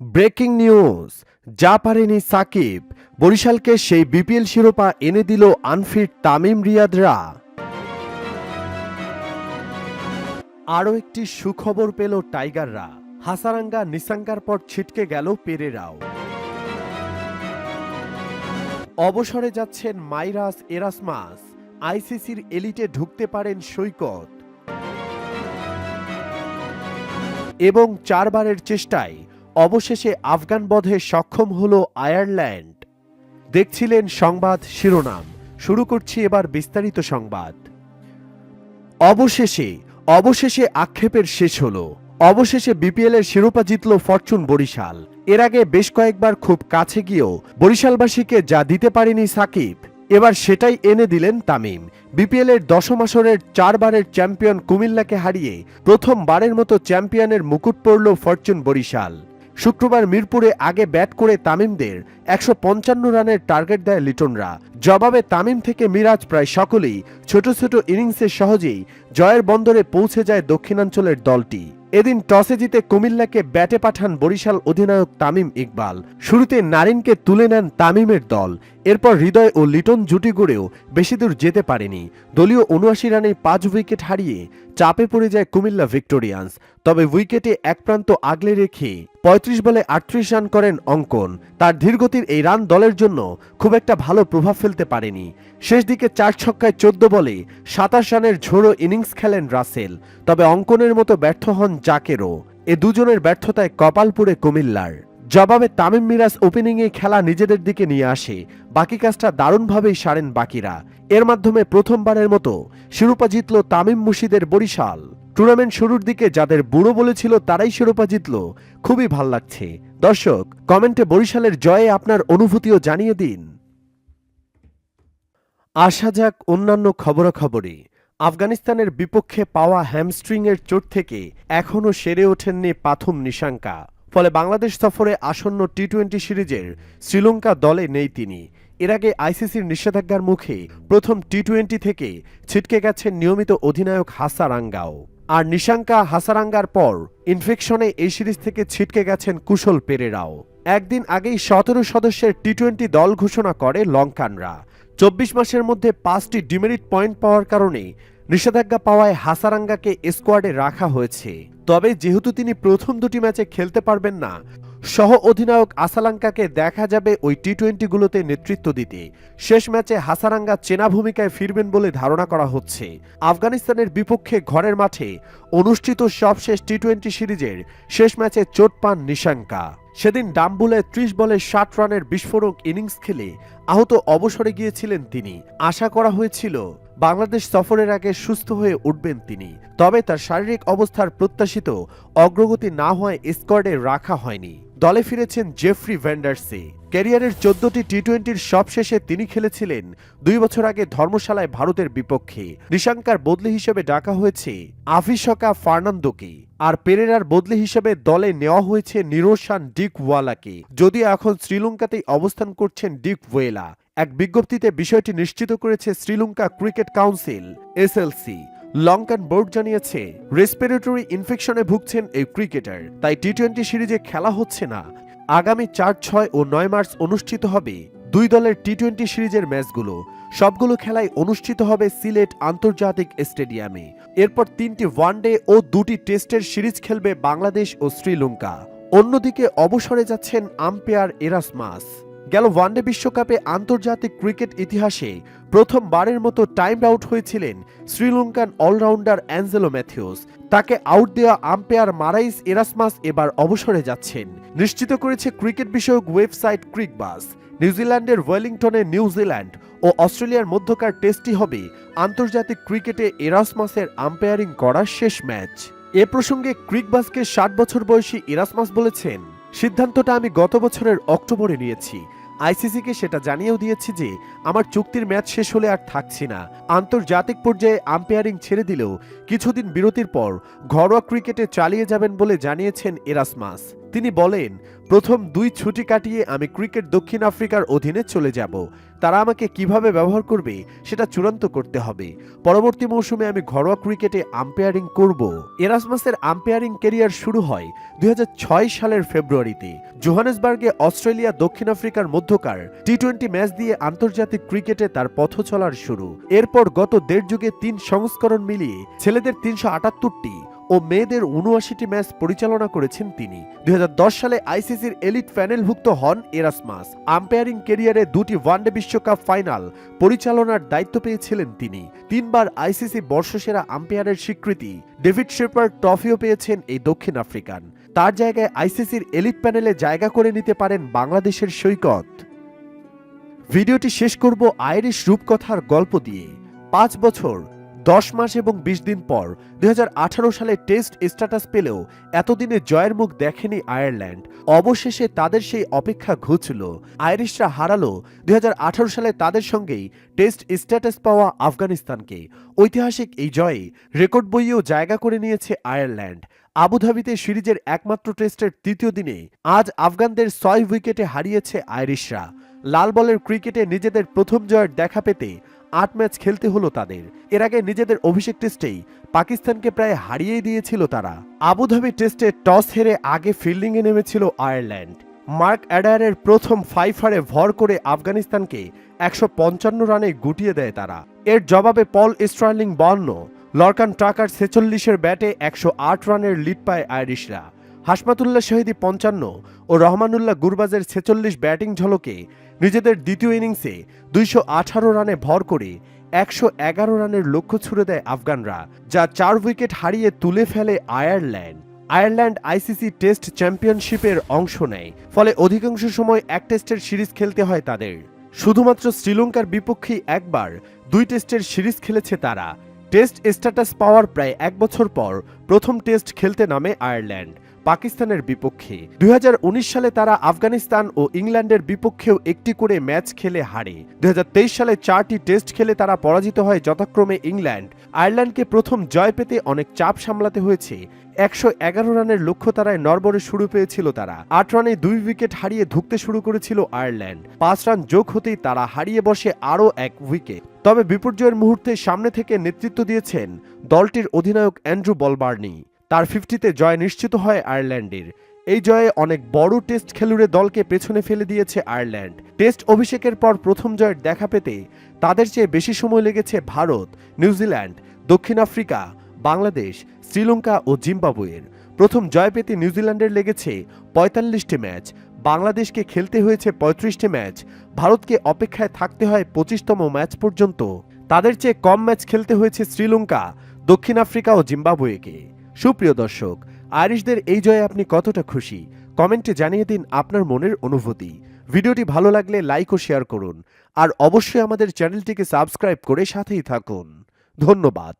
Breaking news যা পারেনি সাকিব, বরিশালকে সেই বিপিএল শিরোপা এনে দিল আনফিট তামিম রিয়াদরা। আরও একটি সুখবর পেল টাইগাররা, হাসারাঙ্গা নিসাঙ্গার পর ছিটকে গেল পেরেরাও। অবসরে যাচ্ছেন মাইরাস এরাসমাস, আইসিসির এলিটে ঢুকতে পারেন সৈকত। এবং চারবারের চেষ্টায় অবশেষে আফগান বধে সক্ষম হল আয়ারল্যান্ড। দেখছিলেন সংবাদ শিরোনাম। শুরু করছি এবার বিস্তারিত সংবাদ। অবশেষে অবশেষে আক্ষেপের শেষ হলো। অবশেষে বিপিএল এর শিরোপা জিতল ফরচুন বরিশাল। এর আগে বেশ কয়েকবার খুব কাছে গিয়েও বরিশালবাসীকে যা দিতে পারেনি সাকিব, এবার সেটাই এনে দিলেন তামিম। বিপিএল এর দশম আসরের চারবারের চ্যাম্পিয়ন কুমিল্লাকে হারিয়ে প্রথমবারের মতো চ্যাম্পিয়নের মুকুট পড়ল ফরচুন বরিশাল। শুক্রবার মিরপুরে আগে ব্যাট করে তামিমদের একশো পঞ্চান্ন রানের টার্গেট দেয় লিটনরা। জবাবে তামিম থেকে মিরাজ প্রায় সকলেই ছোট ছোট ইনিংসে সহজেই জয়ের বন্দরে পৌঁছে যায় দক্ষিণাঞ্চলের দলটি। এদিন টসে জিতে কুমিল্লাকে ব্যাটে পাঠান বরিশাল অধিনায়ক তামিম ইকবাল। শুরুতে নারিনকে তুলে নেন তামিমের দল। এরপর হৃদয় ও লিটন জুটি গড়েও বেশি দূর যেতে পারেনি। দলীয় উনআশি রানে পাঁচ উইকেট হারিয়ে চাপে পড়ে যায় কুমিল্লা ভিক্টোরিয়ান্স। তবে উইকেটে এক প্রান্ত আগলে রেখে পঁয়ত্রিশ বলে আটত্রিশ রান করেন অঙ্কন। তার ধীরগতির এই রান দলের জন্য খুব একটা ভালো প্রভাব ফেলতে পারেনি। শেষ দিকে চার ছক্কায় চোদ্দ বলে সাতাশ রানের ঝোড়ো ইনিংস খেলেন রাসেল। তবে অঙ্কনের মতো ব্যর্থ হন জাকেরও। এ দুজনের ব্যর্থতায় কপালপুরে কুমিল্লার। জবাবে তামিম মিরাজ ওপেনিংয়ে খেলা নিজেদের দিকে নিয়ে আসে। বাকি কাজটা দারুণভাবেই সারেন বাকিরা। এর মাধ্যমে প্রথমবারের মতো শিরোপা জিতল তামিম মুশিদের বরিশাল। টুর্নামেন্ট শুরুর দিকে যাদের বুড়ো বলেছিল তারাই শিরোপা জিতল, খুবই ভালো লাগছে। দর্শক, কমেন্টে বরিশালের জয়ে আপনার অনুভূতিও জানিয়ে দিন। আসা যাক অন্যান্য খবরাখবরে। আফগানিস্তানের বিপক্ষে পাওয়া হ্যামস্ট্রিংয়ের চোট থেকে এখনও সেরে ওঠেননি পাথুম নিশাঙ্কা। ফলে বাংলাদেশ সফরে আসন্ন টি টোয়েন্টি সিরিজের শ্রীলঙ্কা দলে নেই তিনি। এর আগে আইসিসির নিষেধাজ্ঞার মুখে প্রথম টি টোয়েন্টি থেকে ছিটকে গেছেন নিয়মিত অধিনায়ক হাসারাঙ্গাও। আর নিশাঙ্কা হাসারাঙ্গার পর ইনফেকশনে এই সিরিজ থেকে ছিটকে গেছেন কুশল পেরেরাও। একদিন আগেই সতেরো সদস্যের টি টোয়েন্টি দল ঘোষণা করে লঙ্কানরা। চব্বিশ মাসের মধ্যে পাঁচটি ডিমেরিট পয়েন্ট পাওয়ার কারণে নিষেধাজ্ঞা পাওয়ায় হাসারাঙ্গাকে স্কোয়াডে রাখা হয়েছে। তবে যেহেতু তিনি প্রথম দুটি ম্যাচে খেলতে পারবেন না সহ অধিনায়ক আসালাঙ্কাকে দেখা যাবে ওই টি টোয়েন্টিগুলোতে নেতৃত্ব দিতে। শেষ ম্যাচে হাসারাঙ্গা চেনা ভূমিকায় ফিরবেন বলে ধারণা করা হচ্ছে। আফগানিস্তানের বিপক্ষে ঘরের মাঠে অনুষ্ঠিত সবশেষ টি টোয়েন্টি সিরিজের শেষ ম্যাচে চোট পান নিশাঙ্কা। সেদিন ডাম্বুলে ত্রিশ বলে ষাট রানের বিস্ফোরক ইনিংস খেলে আহত অবসরে গিয়েছিলেন তিনি। আশা করা হয়েছিল বাংলাদেশ সফরের আগে সুস্থ হয়ে উঠবেন তিনি। তবে তার শারীরিক অবস্থার প্রত্যাশিত অগ্রগতি না হওয়ায় স্কোয়াডে রাখা হয়নি। দলে ফিরেছেন জেফ্রি ভ্যান্ডার্সে। ক্যারিয়ারের চোদ্দটি টি টোয়েন্টির সবশেষে তিনি খেলেছিলেন দুই বছর আগে ধর্মশালায় ভারতের বিপক্ষে। নিশাঙ্কার বদলি হিসেবে ডাকা হয়েছে আফিসকা ফার্নান্দোকে। আর পেরেরার বদলি হিসেবে দলে নেওয়া হয়েছে নিরোশান ডিক ওয়ালাকে যদিও এখন শ্রীলঙ্কাতেই অবস্থান করছেন ডিক ওয়েলা এক বিজ্ঞপ্তিতে বিষয়টি নিশ্চিত করেছে Sri Lanka cricket council, S L C. Lankan board জানিয়েছে রেসপিরেটরি ইনফেকশনে ভুগছেন এই ক্রিকেটার, তাই টি টোয়েন্টি সিরিজে খেলা হচ্ছে না। আগামী চার, ছয় ও নয় মার্চ অনুষ্ঠিত হবে দুই দলের টি টোয়েন্টি সিরিজের ম্যাচগুলো। সবগুলো খেলাই অনুষ্ঠিত হবে সিলেট আন্তর্জাতিক স্টেডিয়ামে। এরপর তিনটি ওয়ানডে ও দুটি টেস্টের সিরিজ খেলবে বাংলাদেশ ও শ্রীলঙ্কা। অন্যদিকে অবসরে যাচ্ছেন আম্পায়ার এরাসমাস। গেল ওয়ানডে বিশ্বকাপে আন্তর্জাতিক ক্রিকেট ইতিহাসে প্রথমবারের মতো টাইম আউট হয়েছিলেন Sri Lankan all rounder Angelo Mathews. তাকে আউট দেওয়া আম্পায়ার মারাইস এরাসমাস এবার অবসরে যাচ্ছেন। নিশ্চিত করেছে ক্রিকেট বিষয়ক ওয়েবসাইট ক্রিকবাস। নিউজিল্যান্ডের ওয়েলিংটনে নিউজিল্যান্ড ও অস্ট্রেলিয়ার মধ্যকার টেস্টটি হবে আন্তর্জাতিক ক্রিকেটে এরাসমাসের আম্পায়ারিং করার শেষ ম্যাচ। এ প্রসঙ্গে ক্রিকবাসকে ষাট বছর বয়সী এরাসমাস বলেছেন। সিদ্ধান্তটা আমি গত বছরের অক্টোবরে নিয়েছি। আইসিসিকে সেটা জানিয়েও দিয়েছি যে, আমার চুক্তির ম্যাচ শেষ হলে আর থাকছি না। আন্তর্জাতিক পর্যায়ে আম্পায়ারিং ছেড়ে দিলেও কিছুদিন বিরতির পর ঘরোয়া ক্রিকেটে চালিয়ে যাবেন বলে জানিয়েছেন এরাসমাস। তিনি বলেন, প্রথম দুই ছুটি কাটিয়ে আমি ক্রিকেট দক্ষিণ আফ্রিকার অধীনে চলে যাব। তারা আমাকে কীভাবে ব্যবহার করবে সেটা চূড়ান্ত করতে হবে। পরবর্তী মৌসুমে আমি ঘরোয়া ক্রিকেটে আম্পায়ারিং করব। এরাসমাসের আম্পায়ারিং কেরিয়ার শুরু হয় দুই সালের ফেব্রুয়ারিতে। জোহানেসবার্গে অস্ট্রেলিয়া দক্ষিণ আফ্রিকার মধ্যকার টি টোয়েন্টি ম্যাচ দিয়ে আন্তর্জাতিক ক্রিকেটে তার পথ চলার শুরু। এরপর গত দেড় যুগে তিন সংস্করণ মিলিয়ে ছেলেদের তিনশো আটাত্তরটি ও মেয়েদের উনআশিটি ম্যাচ পরিচালনা করেছেন তিনি। দু হাজার দশ সালে আইসিসির এলিট প্যানেলভুক্ত হন এরাসমাস। আম্পায়ারিং কেরিয়ারে দুটি ওয়ানডে বিশ্বকাপ ফাইনাল পরিচালনার দায়িত্ব পেয়েছিলেন তিনি। তিনবার আইসিসি বর্ষসেরা আম্পায়ারের স্বীকৃতি। ডেভিড শেপার ট্রফিও পেয়েছেন এই দক্ষিণ আফ্রিকান। তার জায়গায় আইসিসির এলিট প্যানেলে জায়গা করে নিতে পারেন বাংলাদেশের সৈকত। ভিডিওটি শেষ করব আইরিশ রূপকথার গল্প দিয়ে। পাঁচ বছর দশ মাস এবং বিশ দিন পর দু হাজার আঠারো সালে টেস্ট স্ট্যাটাস পেলেও এতদিনে জয়ের মুখ দেখেনি আয়ারল্যান্ড। অবশেষে তাদের সেই অপেক্ষা ঘুচল। আইরিশরা হারালো দুই সালে তাদের সঙ্গেই টেস্ট স্ট্যাটাস পাওয়া আফগানিস্তানকে। ঐতিহাসিক এই জয়ে রেকর্ড বইয়েও জায়গা করে নিয়েছে আয়ারল্যান্ড। আবুধাবিতে সিরিজের একমাত্র টেস্টের তৃতীয় দিনে আজ আফগানদের ছয় উইকেটে হারিয়েছে আইরিশরা। লাল বলের ক্রিকেটে নিজেদের প্রথম জয়ের দেখা পেতে আট ম্যাচ খেলতে হলো তাদের। এর আগে নিজেদের অভিষেক টেস্টেই পাকিস্তানকে প্রায় হারিয়ে দিয়েছিল তারা। আবুধাবি টেস্টে টস হেরে আগে ফিল্ডিংয়ে নেমেছিল আয়ারল্যান্ড। মার্ক অ্যাডায়ারের প্রথম ফাইফারে ভর করে আফগানিস্তানকে একশো পঞ্চান্ন রানে গুটিয়ে দেয় তারা। এর জবাবে পল স্ট্রার্লিং বান্ন লরকান টাকার ছেচল্লিশের ব্যাটে একশো আট রানের লিড পায় আইরিশরা। হাসমাতুল্লাহ শাহিদি পঞ্চান্ন ও রহমানুল্লাহ গুরবাজের ছেচল্লিশ ব্যাটিং ঝলকে নিজেদের দ্বিতীয় ইনিংসে দুইশো আঠারো রানে ভর করে একশো এগারো রানের লক্ষ্য ছুড়ে দেয় আফগানরা, যা চার উইকেট হারিয়ে তুলে ফেলে আয়ারল্যান্ড। আয়ারল্যান্ড আইসিসি টেস্ট চ্যাম্পিয়নশিপের অংশ নেয়, ফলে অধিকাংশ সময় এক টেস্টের সিরিজ খেলতে হয় তাদের। শুধুমাত্র শ্রীলঙ্কার বিপক্ষেই একবার দুই টেস্টের সিরিজ খেলেছে তারা। টেস্ট স্ট্যাটাস পাওয়ার প্রায় এক বছর পর প্রথম টেস্ট খেলতে নামে আয়ারল্যান্ড। পাকিস্তানের বিপক্ষে। দু হাজার উনিশ সালে তারা আফগানিস্তান ও ইংল্যান্ডের বিপক্ষেও একটি করে ম্যাচ খেলে হারে। দুই হাজার তেইশ সালে চারটি টেস্ট খেলে তারা পরাজিত হয় যথাক্রমে ইংল্যান্ড। আয়ারল্যান্ডকে প্রথম জয় পেতে অনেক চাপ সামলাতে হয়েছে। একশো এগারো রানের লক্ষ্য তারায় নরবরে শুরু পেয়েছিল তারা। আট রানে দুই উইকেট হারিয়ে ধুঁকতে শুরু করেছিল আয়ারল্যান্ড। পাঁচ রান যোগ হতেই তারা হারিয়ে বসে আরও এক উইকেট। তবে বিপর্যয়ের মুহূর্তে সামনে থেকে নেতৃত্ব দিয়েছেন দলটির অধিনায়ক অ্যান্ড্রু বলবার্নি। তার ফিফটিতে জয় নিশ্চিত হয় আয়ারল্যান্ডের। এই জয়ে অনেক বড় টেস্ট খেলুড়ে দলকে পেছনে ফেলে দিয়েছে আয়ারল্যান্ড। টেস্ট অভিষেকের পর প্রথম জয়ের দেখা পেতে তাদের চেয়ে বেশি সময় লেগেছে ভারত, নিউজিল্যান্ড, দক্ষিণ আফ্রিকা, বাংলাদেশ, শ্রীলঙ্কা ও জিম্বাবুয়ের। প্রথম জয় পেতে নিউজিল্যান্ডের লেগেছে পঁয়তাল্লিশটি ম্যাচ। বাংলাদেশকে খেলতে হয়েছে পঁয়ত্রিশটি ম্যাচ। ভারতকে অপেক্ষায় থাকতে হয় পঁচিশতম ম্যাচ পর্যন্ত। তাদের চেয়ে কম ম্যাচ খেলতে হয়েছে শ্রীলঙ্কা, দক্ষিণ আফ্রিকা ও জিম্বাবুয়েকে। সুপ্রিয় দর্শক, আইরিশদের এই জয়ে আপনি কতটা খুশি? কমেন্টে জানিয়ে দিন আপনার মনের অনুভূতি। ভিডিওটি ভালো লাগলে লাইক ও শেয়ার করুন। আর অবশ্যই আমাদের চ্যানেলটিকে সাবস্ক্রাইব করে সাথেই থাকুন। ধন্যবাদ।